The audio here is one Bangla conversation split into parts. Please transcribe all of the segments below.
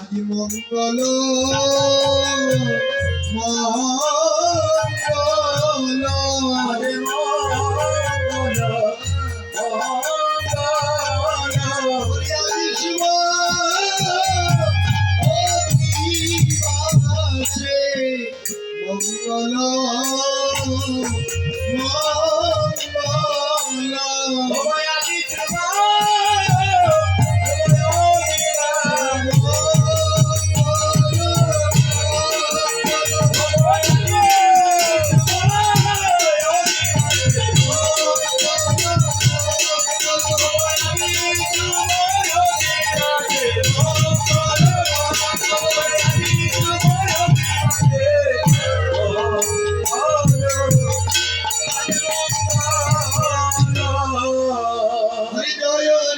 আদি মঙ্গল মঙ্গল হরে মঙ্গল মঙ্গল। হরি শিব অধিবাসে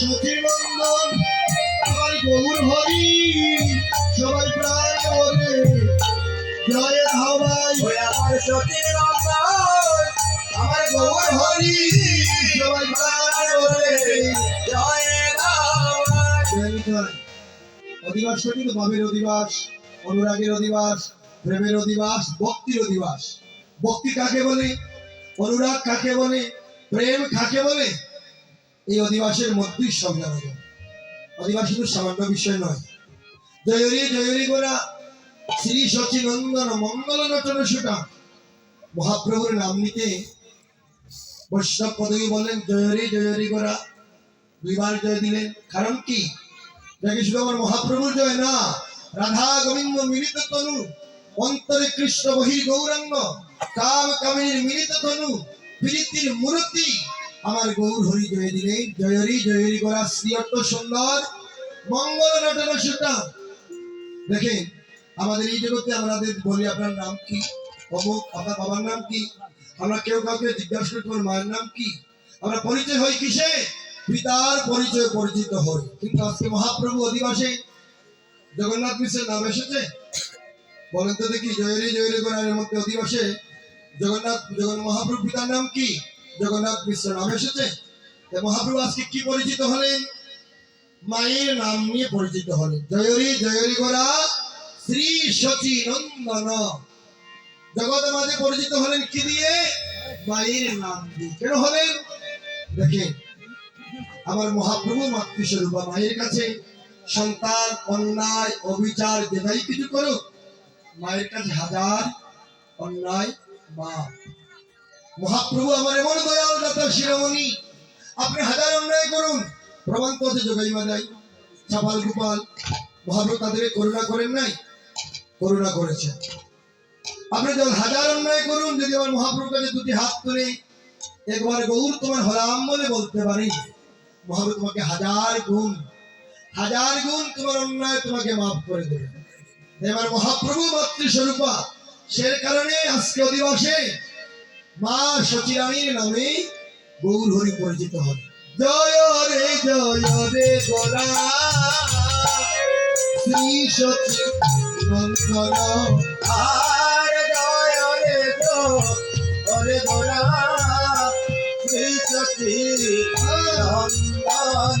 সতী নন্দন আমার গৌর হরি সবাই প্রাণ বলে জয় হওয়ায় ওই আমার সতীর নন্দন আমার গৌর হরি সবাই প্রাণ বলে জয়। রামায় জয়নিতাই। অধিবাসটা কিন্তু ভাবের অধিবাস অনুরাগের অধিবাস প্রেমের অধিবাস ভক্তির অধিবাস। ভক্তি কাকে বলে? অনুরাগ কাকে বলে? প্রেম কাকে বলে? এই অধিবাসের মধ্যেই সব জানা যায় অধিবাস শুধু সামান্য বিষয় নয়। জয়রী জয়রী গোরা। শ্রী শচী নন্দন মঙ্গল নটন সুটা মহাপ্রভুর নাম নিতে বৈষ্ণব পদবী বললেন জয়রী জয়রী গোরা। দুইবার জয় দিলেন। কারণ কি? দেখে শুধু আমার মহাপ্রভুর জয় না। রাধা গোবিন্দ মিলিত তনু। অন্তরে কৃষ্ণ বহির গৌরাঙ্গ। কাম কামিনীর মিলিত তনু। প্রীতির মূর্তি। আমার গৌর হরি জয় দিলেন জয়রি জয়রি গোরা শ্রী অর্থ সুন্দর। মঙ্গল নটন সুতা দেখেন, আমাদের এই জগতে আমাদের বলি আপনার নাম কি? অমুক, আপনার বাবার নাম কি? আমরা কেউ কাউকে জিজ্ঞাসা করি তোমার মায়ের নাম কি? আমরা পরিচয় হই কিসে? পিতার পরিচয় পরিচিত হই। কিন্তু আজকে মহাপ্রভু অধিবাসে জগন্নাথ মিশ্রের নাম এসেছে। বলেন তো দেখি জয়রে জয়রে করার মধ্যে অধিবাসে জগন্নাথ জগন্নাথ মহাপ্রভু পিতার নাম কি? জগন্নাথ মিশ্র নাম এসেছে মহাপ্রভু আজকে কি পরিচিত হলেন? মায়ের নাম নিয়ে পরিচিত হলেন। জয়রি জয়রি গোরা, শ্রী শচী নন্দন জগতের মাঝে পরিচিত হলেন কি দিয়ে? মায়ের নাম দিয়ে। কেন হলেন? দেখেন, আমার মহাপ্রভু মাতৃস্বরূপ মায়ের কাছে সন্তান, অন্যায়, অবিচার যেটাই কিছু করুক, মায়ের কাছে হাজার অন্যায় মা মহাপ্রভু আমার এমন দয়াল দাতা শিরোমণি। আপনি হাজার অন্যায় করুন। প্রমাণ করছে যোগাই মাদাই ছাপাল গোপাল মহাপ্রভু তাদের করুণা করেন নাই? করুণা করেছেন। আপনি যখন হাজার অন্যায় করুন, যদি আমার মহাপ্রভুর কাছে দুটি হাত তুলে একবার গৌর তোমার হরাম বলে বলতে পারি, মহাপ্রভু তোমাকে হাজার গুণ হাজার গুণ তোমার অন্যায় তোমাকে মাফ করে দেবে এবার মহাপ্রভু মাতৃস্বরূপা সে কারণে আজকে অধিবাসে মা সচিরানীর নামে গৌর হরি পরিচিত হবে জয় রে জয় রে গোরা শ্রী সচি নন্দন আর জয় রে জয় গোরা শ্রী সচি নন্দন আর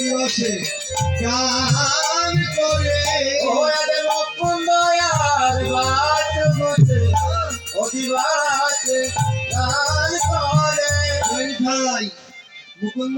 দিবসে গান করে ওয়াদে মুকুন্দয়ার বাত গুছে অধিবাসে গান করে মুকুন্দ